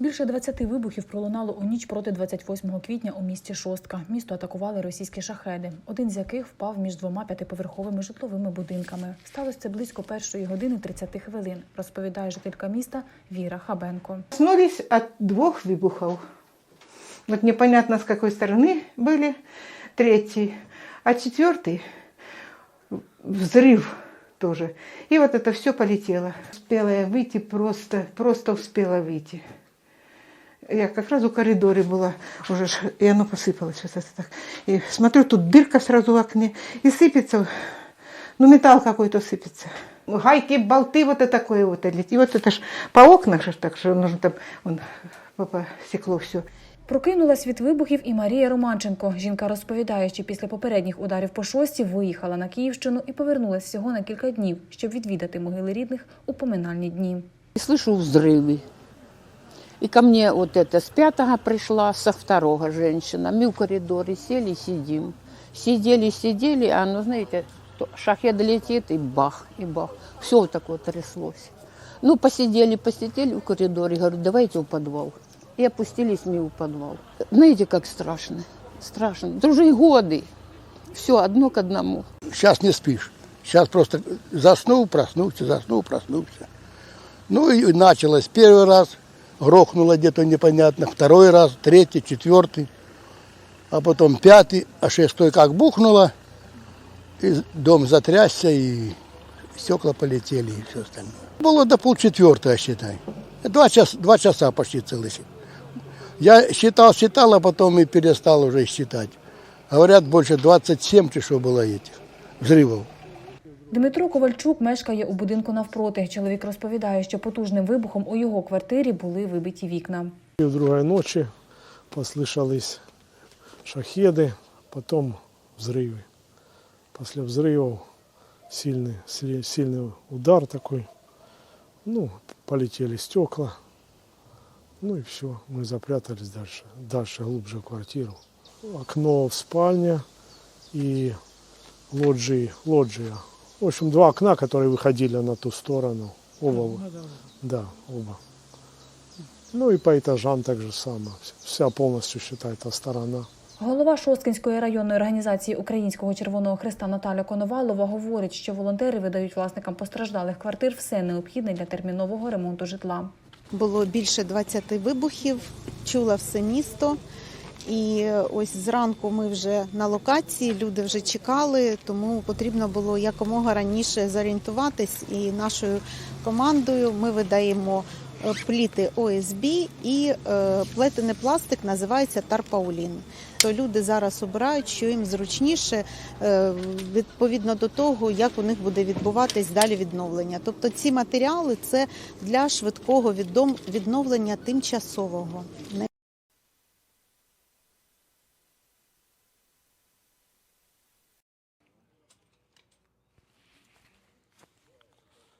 Більше 20 вибухів пролунало у ніч проти 28 квітня у місті Шостка. Місто атакували російські шахеди, один з яких впав між двома п'ятиповерховими житловими будинками. Сталося це близько першої години 30 хвилин, розповідає жителька міста Віра Хабенко. Проснулись от двух выбухов. Вот непонятно, с какой стороны были третий, а четвертый взрыв тоже. И вот это все полетело. Успела я выйти просто, просто успела выйти. Я как раз у коридоре была, уже ж, и оно посыпалось. Сейчас это так. И смотрю, тут дырка сразу в окне, и сыпется, ну металл какой-то сыпется. Гайки, болты, вот это такое вот. летит. И вот это ж по окнам же ж так, что нужно там, вон, стекло все. Прокинулась від вибухів і Марія Романченко. Жінка розповідає, що після попередніх ударів по шості виїхала на Київщину і повернулась всього на кілька днів, щоб відвідати могили рідних у поминальні дні. И слышу взрывы. И ко мне вот это с пятого пришла, со второго женщина. Мы в коридоре сели, сидим. Сидели, сидели, а ну знаете, то шахед летит и бах, и бах. Все вот так вот тряслось. Ну, посидели, посидели в коридоре. Говорю, давайте в подвал. И опустились мы в подвал. Знаете, как страшно? Страшно. И годы. Все одно к одному. Сейчас не спишь. Сейчас просто заснул, проснулся, заснул, проснулся. Ну и началось. Первый раз грохнуло где-то непонятно, второй раз, третий, четвертый, а потом пятый, а шестой как бухнуло, и дом затрясся, и стекла полетели, и все остальное. Было до полчетвертого, считай. Два часа, два часа почти целый. си- Я считал, считал, а потом и перестал уже считать. Говорят, больше 27 часов было этих взрывов. Дмитро Ковальчук мешкає у будинку навпроти. Чоловік розповідає, що потужним вибухом у його квартирі були вибиті вікна. И в другой ночи послышались шахеды, потом взрывы. После взрывов сильный, сли- сильный удар такой. Ну, полетели стекла. Ну и все, мы запрятались дальше, дальше глубже в квартиру. Окно в спальне и лоджии, лоджия. В общем, два окна, которые выходили на ту сторону. Оба. Да, оба. Ну и по этажам так же само. Вся полностью, считай, та сторона. Голова Шосткинської районної організації Українського Червоного Христа Наталя Коновалова говорить, що волонтери видають власникам постраждалих квартир все необхідне для термінового ремонту житла. Було більше 20 вибухів, чула все місто. І ось зранку ми вже на локації, люди вже чекали, тому потрібно було якомога раніше зорієнтуватись. І нашою командою ми видаємо е, пліти ОСБ і е, плетений пластик називається Тарпаулін. То люди зараз обирають, що їм зручніше е, відповідно до того, як у них буде відбуватись далі відновлення. Тобто ці матеріали це для швидкого відновлення тимчасового,